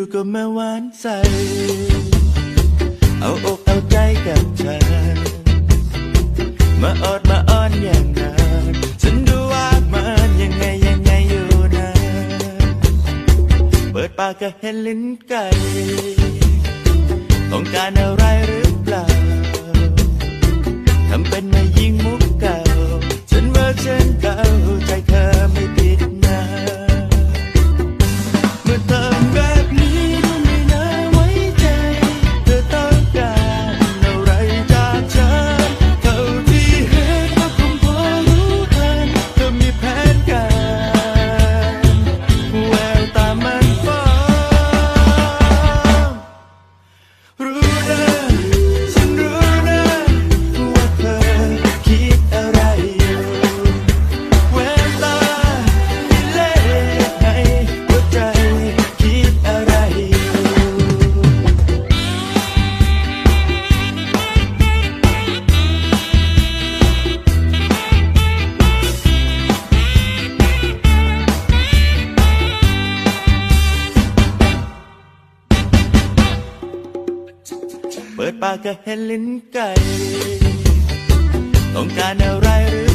ู่ก็มาหวานใส เอาอกเอาใจกับเธอ มาอดมาอ้อนอย่างนั้นฉันดูว่ามันยังไงยังไงอยู่นะ เปิดปากก็เห็นลิ้นไก่ต้องการอะไรหรือ เปิดปากก็เห็นลิ้นไก่ ต้องการอะไรหรือ